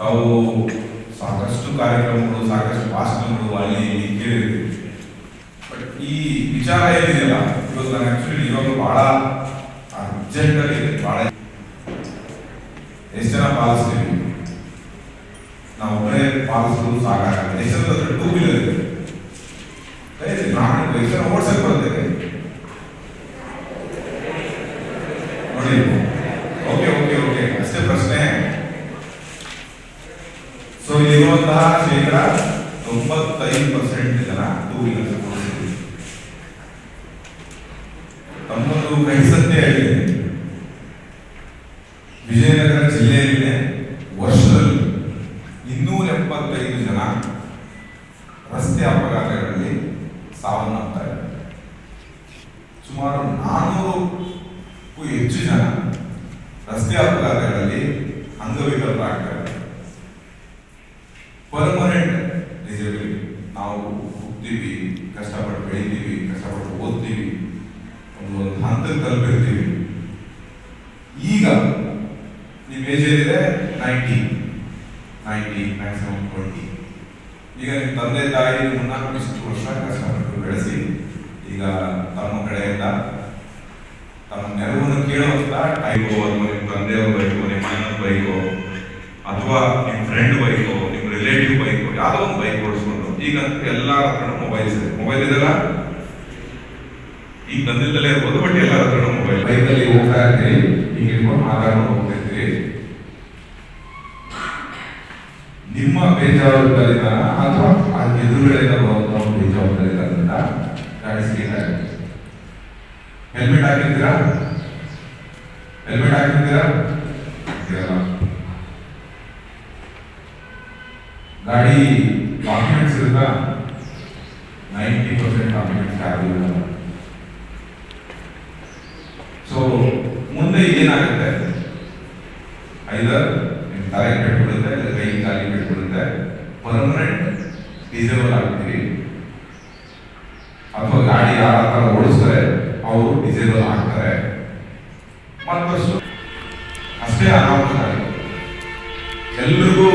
ತಾವು ಸಾಕಷ್ಟು ಕಾರ್ಯಕ್ರಮಗಳು ಸಾಕಷ್ಟು ಭಾಷಣಗಳು ಅಲ್ಲಿ ಇಲ್ಲಿ ಕೇಳಿರ್ತೀವಿ ಬಟ್ ಈ ವಿಚಾರ ಏನಿದೆಯಲ್ಲ ಇವಾಗ ನಾನು ಆಕ್ಚುಲಿ ಇವಾಗ ಬಹಳ ಅರ್ಜೆಂಟ್ ಆಗಿ ಇದೆ ಬಹಳ ಎಷ್ಟು ಜನ ಪಾಲಿಸ್ತೀವಿ ನಾವು ಒಬ್ಬರೇ ಪಾಲಿಸೋದು ಸಾಕಾಗಲ್ಲ ಎಷ್ಟು ಜನ ಟೂ ವೀಲರ್ ಇದೆ ಏ, ನಾನು ಎಷ್ಟು ಜನ ಓಡ್ಸಕ್ ಬರ್ತೇನೆ ನೋಡಿ ಓಕೆ ಓಕೆ ಓಕೆ ಅಷ್ಟೇ ಪ್ರಶ್ನೆ ಸೊ ಇರುವಂತಹ ಶೇಕಡ ತೊಂಬತ್ತೈದು ಪರ್ಸೆಂಟ್ ಜನ ಟೂ ವೀಲರ್ ತಮ್ಮದು ಕೈಸತ್ತೆ ಆಗಿದೆ ವಿಜಯನಗರ ಜಿಲ್ಲೆಯಲ್ಲಿ ವರ್ಷದಲ್ಲಿ ಇನ್ನೂರ ಎಪ್ಪತ್ತೈದು ಜನ ರಸ್ತೆ ಅಪಘಾತಗಳಲ್ಲಿ ಸಾವನ್ನಪ್ತಾರೆ ಸುಮಾರು ನಾನ್ನೂರಕ್ಕೂ ಹೆಚ್ಚು ಜನ ರಸ್ತೆ ಅಪಘಾತಗಳಲ್ಲಿ ಅಂಗವಿಕಲರಾಗ್ತಾರೆ ಪರ್ಮನೆಂಟ್ ನಿಜವೇ ನಾವು ಹುಡ್ತೀವಿ ಕಷ್ಟಪಟ್ಟು ಬೆಳಿತೀವಿ, ಕಷ್ಟಪಟ್ಟು ಓದ್ತೀವಿ, ಒಂದು ಒಂದು ಹಂತಕ್ಕೆ ತಲುಪಿರ್ತೀವಿ. ಈಗ ನಿಮ್ಮ ಏಜ್ ಏನಿದೆ? ನೈಂಟಿ ನೈಂಟಿ ಮ್ಯಾಕ್ಸಿಮಮ್ ಟ್ವೆಂಟಿ ಈಗ ನಿಮ್ಮ ತಂದೆ, ತಾಯಿ ನಿಮ್ಮನ್ನ ಇಷ್ಟು ವರ್ಷ ಕಷ್ಟಪಟ್ಟು ಬೆಳೆಸಿ, ಈಗ ತಮ್ಮ ಕಡೆಯಿಂದ ತಮ್ಮ ನೆರವನ್ನು ಕೇಳುವಂತ ಟೈಮು ನಿಮ್ಮ ತಂದೆಯವ್ರ ಬೈಕೋ, ನಿಮ್ಮ ಮನೆಯವ್ರ ಬೈಕೋ, ಅಥವಾ ನಿಮ್ಮ ಫ್ರೆಂಡ್ ಬೈಕು ಯಾವುದೋ ಒಂದು ಬೈಕ್ ಓಡಿಸ್ಕೊಂಡು ಈಗ ಎಲ್ಲರ ಹತ್ರ ಮೊಬೈಲ್ ಇದೆ. ಮೊಬೈಲ್ ಇದೆಲ್ಲ ಈಗ ತಂದಿದ್ದಲ್ಲೇ ಇರ್ಬೋದು ಬಟ್ ಎಲ್ಲರ ಹತ್ರ ಮೊಬೈಲ್ ಬೈಕಲ್ಲಿ ಹೋಗ್ತಾ ಇರ್ತೀರಿ ಈಗ ಇಟ್ಕೊಂಡು ಮಾತಾಡ್ಕೊಂಡು ಹೋಗ್ತಿರ್ತೀರಿ ನಿಮ್ಮ ಬೇಜವಾಬ್ದಾರಿನ ಅಥವಾ ಆ ಎದುರುಗಡೆಯಿಂದ ಬರುವಂತಹ ಸಿಗಿತಾ ಇದೆ ಹೆಲ್ಮೆಟ್ ಹಾಕಿರ್ತೀರಾ? ಹೆಲ್ಮೆಟ್ ಹಾಕಿರ್ತೀರಾ? ಇರಲ್ಲ. ಗಾಡಿ ಡಾಕ್ಯುಮೆಂಟ್ಸ್ ಇರುತ್ತಾ ನೈಂಟಿ ಪರ್ಸೆಂಟ್ ಡಾಕ್ಯುಮೆಂಟ್ಸ್ ಆಗಿಲ್ಲ ಸೊ ಮುಂದೆ ಏನಾಗುತ್ತೆ? ಐದರ್ ನಿಮ್ಮ ತಲೆ ಕೆಟ್ಬಿಡುತ್ತೆ ಕೈ ಕಾಲಿ ಕೆಟ್ಬಿಡುತ್ತೆ ಪರ್ಮನೆಂಟ್ ಡಿಸೇಬಲ್ ಆಗ್ತೀರಿ. ಅಥವಾ ಗಾಡಿ ಯಾರ ಥರ ಓಡಿಸ್ತಾರೆ, ಅವರು ಡಿಸೇಬಲ್ ಆಗ್ತಾರೆ. ಮತ್ತಷ್ಟು ಅಷ್ಟೇ ಅನಾಹುತ ಎಲ್ರಿಗೂ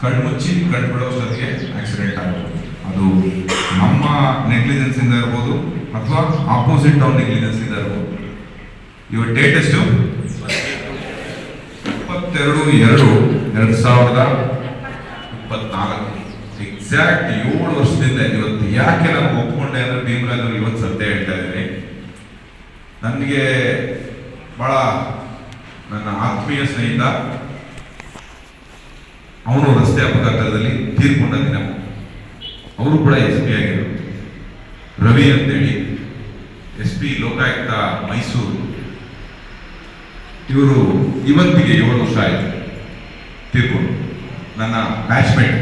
ಕಣ್ಮುಚ್ಚಿ ಕಣ್ಬಿಡೋಷ್ಟೊತ್ತಿಗೆ ಆಕ್ಸಿಡೆಂಟ್ ಆಗುತ್ತೆ ಅದು ನಮ್ಮ ನೆಗ್ಲಿಜೆನ್ಸ್ ಇಂದ ಇರ್ಬೋದು ಅಥವಾ ಆಪೋಸಿಟ್ ಅವ್ರ ನೆಗ್ಲಿಜೆನ್ಸ್ ಇಂದ ಇರ್ಬೋದು. ಇವ ಡೇಟ್ ಎಷ್ಟು ಇಪ್ಪತ್ತೆರಡು ಎರಡು ಎರಡು ಸಾವಿರದ ಇಪ್ಪತ್ನಾಲ್ಕು. ಎಕ್ಸಾಕ್ಟ್ ಏಳು ವರ್ಷದಿಂದ ಇವತ್ತು ಯಾಕೆ ನಾನು ಒಪ್ಕೊಂಡೆ ಅಂದ್ರೆ ಭೀಮರಾಜ್ ಇವತ್ತು ಸತ್ಯ ಹೇಳ್ತಾ ಇದ್ದೀನಿ ನನಗೆ ಬಹಳ ನನ್ನ ಆತ್ಮೀಯ ಸ್ನೇಹಿತ ಅವನು ರಸ್ತೆ ಅಪಘಾತದಲ್ಲಿ ತೀರ್ಕೊಂಡ ದಿನ. ಅವರು ಕೂಡ ಎಸ್ ಪಿ ಆಗಿದ್ರು ರವಿ ಅಂತೇಳಿ ಎಸ್ ಪಿ ಲೋಕಾಯುಕ್ತ ಮೈಸೂರು. ಇವರು ಇವತ್ತಿಗೆ ಏಳು ವರ್ಷ ಆಯಿತು ತೀರ್ಕೊಂಡು. ನನ್ನ ಬ್ಯಾಚ್ಮೇಟ್